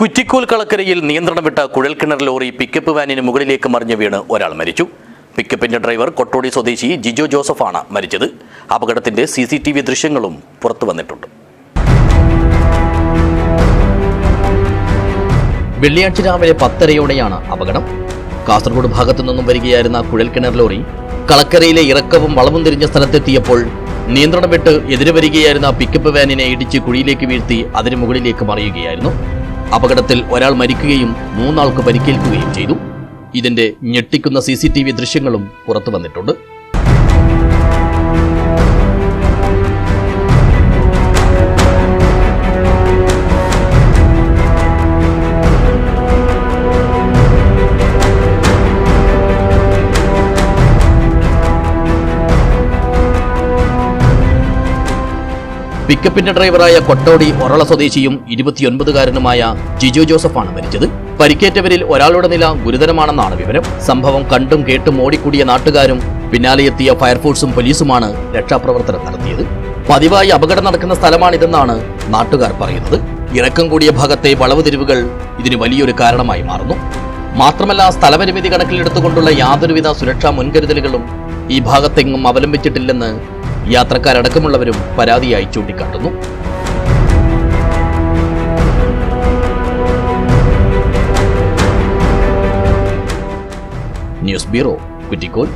കുറ്റിക്കോൽ കളക്കരയിൽ നിയന്ത്രണം വിട്ട കുഴൽക്കിണർ lorry pickup വാനിന് മുകളിലേക്ക് മറിഞ്ഞു വീണ് ഒരാൾ മരിച്ചു. പിക്കപ്പിന്റെ ഡ്രൈവർ കൊട്ടോടി സ്വദേശി ജിജോ ജോസഫാണ് മരിച്ചത്. അപകടത്തിന്റെ സി സി ടി വി ദൃശ്യങ്ങളും പുറത്തു വന്നിട്ടുണ്ട്. വെള്ളിയാഴ്ച രാവിലെ പത്തരയോടെയാണ് അപകടം. കാസർഗോഡ് ഭാഗത്തു നിന്നും വരികയായിരുന്ന കുഴൽക്കിണർ ലോറി കളക്കരയിലെ ഇറക്കവും വളവും തിരിഞ്ഞ സ്ഥലത്തെത്തിയപ്പോൾ നിയന്ത്രണം വിട്ട് എതിരെ വരികയായിരുന്ന പിക്കപ്പ് വാനിനെ ഇടിച്ച് കുഴിയിലേക്ക് വീഴ്ത്തി അതിനു മുകളിലേക്ക് മറിയുകയായിരുന്നു. അപകടത്തിൽ ഒരാൾ മരിക്കുകയും മൂന്നാൾക്ക് പരിക്കേൽക്കുകയും ചെയ്തു. ഇതിന്റെ ഞെട്ടിക്കുന്ന സി ദൃശ്യങ്ങളും പുറത്തു വന്നിട്ടുണ്ട്. പിക്കപ്പിന്റെ ഡ്രൈവറായ കൊട്ടോടി ഒറള സ്വദേശിയും ഇരുപത്തിയൊൻപതുകാരനുമായ ജിജു ജോസഫാണ് മരിച്ചത്. പരിക്കേറ്റവരിൽ ഒരാളുടെ നില ഗുരുതരമാണെന്നാണ് വിവരം. സംഭവം കണ്ടും കേട്ടും ഓടിക്കൂടിയ നാട്ടുകാരും പിന്നാലെയെത്തിയ ഫയർഫോഴ്സും പോലീസുമാണ് രക്ഷാപ്രവർത്തനം നടത്തിയത്. പതിവായി അപകടം നടക്കുന്ന സ്ഥലമാണിതെന്നാണ് നാട്ടുകാർ പറയുന്നത്. ഇറക്കം കൂടിയ ഭാഗത്തെ വളവ് തിരിവുകൾ ഇതിന് വലിയൊരു കാരണമായി മാറുന്നു. മാത്രമല്ല സ്ഥലപരിമിതി കണക്കിലെടുത്തുകൊണ്ടുള്ള യാതൊരുവിധ സുരക്ഷാ മുൻകരുതലുകളും ഈ ഭാഗത്തെങ്ങും അവലംബിച്ചിട്ടില്ലെന്ന് യാത്രക്കാരടക്കമുള്ളവരും പരാതിയായി ചൂണ്ടിക്കാട്ടുന്നു. News bureau Kuttikol